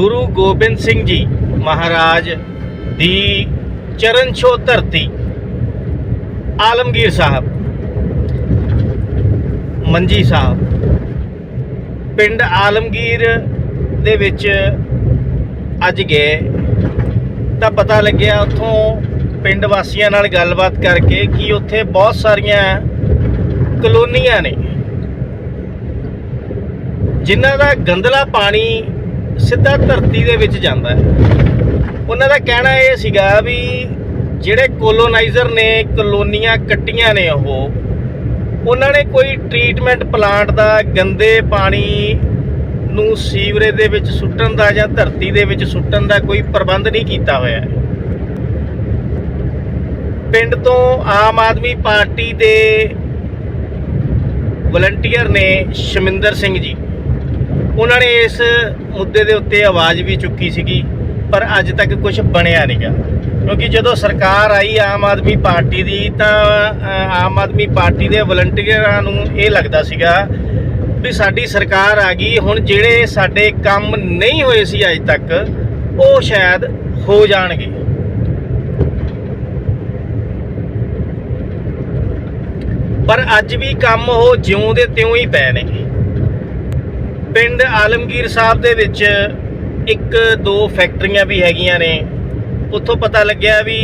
ਗੁਰੂ ਗੋਬਿੰਦ ਸਿੰਘ ਜੀ ਮਹਾਰਾਜ ਦੀ ਚਰਨ ਛੋਹ ਧਰਤੀ, ਆਲਮਗੀਰ ਸਾਹਿਬ, ਮੰਜੀ ਸਾਹਿਬ, ਪਿੰਡ ਆਲਮਗੀਰ ਦੇ ਵਿੱਚ ਅੱਜ ਗਏ। ਤਾਂ ਪਤਾ ਲੱਗਿਆ ਉੱਥੋਂ ਪਿੰਡ ਵਾਸੀਆਂ ਨਾਲ ਗੱਲਬਾਤ ਕਰਕੇ ਕਿ ਉੱਥੇ ਬਹੁਤ ਸਾਰੀਆਂ ਕਲੋਨੀਆਂ ਨੇ, ਜਿਨ੍ਹਾਂ ਦਾ ਗੰਦਲਾ ਪਾਣੀ ਸਿੱਧਾ ਧਰਤੀ ਦੇ ਵਿੱਚ ਜਾਂਦਾ ਹੈ। ਉਹਨਾਂ ਦਾ ਕਹਿਣਾ ਇਹ ਸੀਗਾ ਵੀ ਜਿਹੜੇ ਕੋਲੋਨਾਈਜ਼ਰ ਨੇ, ਕਲੋਨੀਆਂ ਕੱਟੀਆਂ ਨੇ ਉਹ, ਉਹਨਾਂ ਨੇ ਕੋਈ ਟ੍ਰੀਟਮੈਂਟ ਪਲਾਂਟ ਦਾ ਗੰਦੇ ਪਾਣੀ ਨੂੰ ਸੀਵਰੇਜ ਦੇ ਵਿੱਚ ਸੁੱਟਣ ਦਾ ਜਾਂ ਧਰਤੀ ਦੇ ਵਿੱਚ ਸੁੱਟਣ ਦਾ ਕੋਈ ਪ੍ਰਬੰਧ ਨਹੀਂ ਕੀਤਾ ਹੋਇਆ ਪਿੰਡ ਤੋਂ ਆਮ ਆਦਮੀ ਪਾਰਟੀ ਦੇ ਵਲੰਟੀਅਰ ਨੇ ਸ਼ਮਿੰਦਰ ਸਿੰਘ ਜੀ। ਉਹਨਾਂ ਨੇ ਇਸ ਮੁੱਦੇ ਦੇ ਉੱਤੇ ਆਵਾਜ਼ ਵੀ ਚੁੱਕੀ ਸੀਗੀ, ਪਰ ਅੱਜ ਤੱਕ ਕੁਝ ਬਣਿਆ ਨਹੀਂਗਾ ਕਿਉਂਕਿ ਜਦੋਂ ਸਰਕਾਰ ਆਈ ਆਮ ਆਦਮੀ ਪਾਰਟੀ ਦੀ, ਤਾਂ ਆਮ ਆਦਮੀ ਪਾਰਟੀ ਦੇ ਵਲੰਟੀਅਰਾਂ ਨੂੰ ਇਹ ਲੱਗਦਾ ਸੀਗਾ ਵੀ ਸਾਡੀ ਸਰਕਾਰ ਆ ਗਈ, ਹੁਣ ਜਿਹੜੇ ਸਾਡੇ ਕੰਮ ਨਹੀਂ ਹੋਏ ਸੀ ਅੱਜ ਤੱਕ, ਉਹ ਸ਼ਾਇਦ ਹੋ ਜਾਣਗੇ। ਪਰ ਅੱਜ ਵੀ ਕੰਮ ਉਹ ਜਿਉਂ ਦੇ ਤਿਉਂ ਹੀ ਪਏ ਨੇ। ਪਿੰਡ ਆਲਮਗੀਰ ਸਾਹਿਬ ਦੇ ਵਿੱਚ ਇੱਕ ਦੋ ਫੈਕਟਰੀਆਂ ਵੀ ਹੈਗੀਆਂ ਨੇ। ਉੱਥੋਂ ਪਤਾ ਲੱਗਿਆ ਵੀ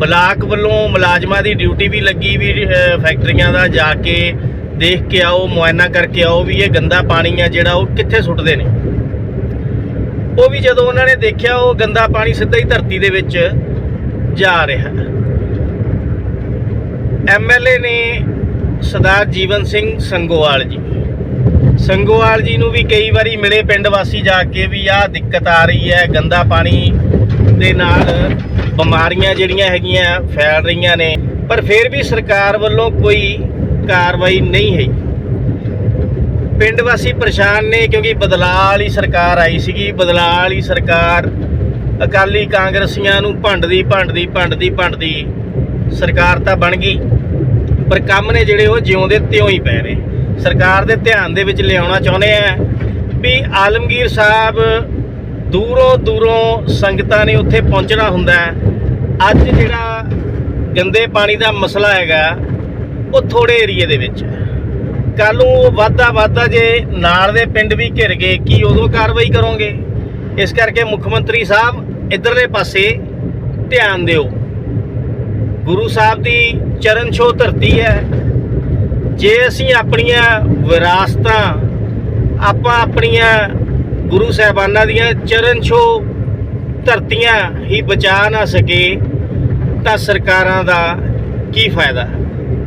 ਬਲਾਕ ਵੱਲੋਂ ਮੁਲਾਜ਼ਮਾਂ ਦੀ ਡਿਊਟੀ ਵੀ ਲੱਗੀ ਵੀ ਫੈਕਟਰੀਆਂ ਦਾ ਜਾ ਕੇ ਦੇਖ ਕੇ ਆਓ, ਮੁਆਇਨਾ ਕਰਕੇ ਆਓ ਵੀ ਇਹ ਗੰਦਾ ਪਾਣੀ ਆ ਜਿਹੜਾ ਉਹ ਕਿੱਥੇ ਸੁੱਟਦੇ ਨੇ। ਉਹ ਵੀ ਜਦੋਂ ਉਹਨਾਂ ਨੇ ਦੇਖਿਆ, ਉਹ ਗੰਦਾ ਪਾਣੀ ਸਿੱਧਾ ਹੀ ਧਰਤੀ ਦੇ ਵਿੱਚ ਜਾ ਰਿਹਾ। ਐਮਐਲਏ ਨੇ ਸਰਦਾਰ ਜੀਵਨ ਸਿੰਘ ਸੰਗੋਵਾਲ ਜੀ। ਸੰਗੋਵਾਲ ਜੀ ਨੂੰ ਵੀ ਕਈ ਵਾਰੀ ਮਿਲੇ ਪਿੰਡ ਵਾਸੀ ਜਾ ਕੇ ਵੀ ਆਹ ਦਿੱਕਤ ਆ ਰਹੀ ਹੈ, ਗੰਦਾ ਪਾਣੀ ਦੇ ਨਾਲ ਬਿਮਾਰੀਆਂ ਜਿਹੜੀਆਂ ਹੈਗੀਆਂ ਫੈਲ ਰਹੀਆਂ ਨੇ, ਪਰ ਫਿਰ ਵੀ ਸਰਕਾਰ ਵੱਲੋਂ ਕੋਈ ਕਾਰਵਾਈ ਨਹੀਂ ਹੈ ਪਿੰਡ ਵਾਸੀ ਪਰੇਸ਼ਾਨ ਨੇ ਕਿਉਂਕਿ ਬਦਲਾਅ ਵਾਲੀ ਸਰਕਾਰ ਆਈ ਸੀਗੀ, ਬਦਲਾਅ ਵਾਲੀ ਸਰਕਾਰ ਅਕਾਲੀ ਕਾਂਗਰਸੀਆਂ ਨੂੰ ਭੰਡਦੀ ਭੰਡਦੀ ਭੰਡਦੀ ਭੰਡਦੀ ਸਰਕਾਰ ਤਾਂ ਬਣ ਗਈ। ਪਰ ਕੰਮ ਨੇ ਜਿਹੜੇ ਉਹ ਜਿਉਂਦੇ ਤਿਉਂ ਹੀ ਪੈ ਰਹੇ ਸਰਕਾਰ ਦੇ ਧਿਆਨ ਦੇ ਵਿੱਚ ਲਿਆਉਣਾ ਚਾਹੁੰਦੇ ਆ ਵੀ ਆਲਮਗੀਰ ਸਾਹਿਬ ਦੂਰੋਂ ਦੂਰੋਂ ਸੰਗਤਾਂ ਨੇ ਉੱਥੇ ਪਹੁੰਚਣਾ ਹੁੰਦਾ ਅੱਜ ਜਿਹੜਾ ਗੰਦੇ ਪਾਣੀ ਦਾ ਮਸਲਾ ਹੈਗਾ, ਉਹ ਥੋੜੇ ਏਰੀਏ ਦੇ ਵਿੱਚ ਕੱਲ ਨੂੰ ਉਹ ਵਾਧਾ ਵਾਧਾ ਜੇ ਨਾਲ ਦੇ ਪਿੰਡ ਵੀ ਘਿਰ ਗਏ, ਕੀ ਉਦੋਂ ਕਾਰਵਾਈ ਕਰੋਗੇ? ਇਸ ਕਰਕੇ ਮੁੱਖ ਮੰਤਰੀ ਸਾਹਿਬ ਇਧਰਲੇ ਪਾਸੇ ਧਿਆਨ ਦਿਓ। ਗੁਰੂ ਸਾਹਿਬ ਦੀ ਚਰਨ ਛੋਹ ਧਰਤੀ ਹੈ। ਜੇ ਅਸੀਂ ਆਪਣੀਆਂ ਵਿਰਾਸਤਾਂ, ਆਪਾਂ ਆਪਣੀਆਂ ਗੁਰੂ ਸਾਹਿਬਾਨਾਂ ਦੀਆਂ ਚਰਨ ਛੋਹ ਧਰਤੀਆਂ ਹੀ ਬਚਾ ਨਾ ਸਕੇ ਤਾਂ ਸਰਕਾਰਾਂ ਦਾ ਕੀ ਫਾਇਦਾ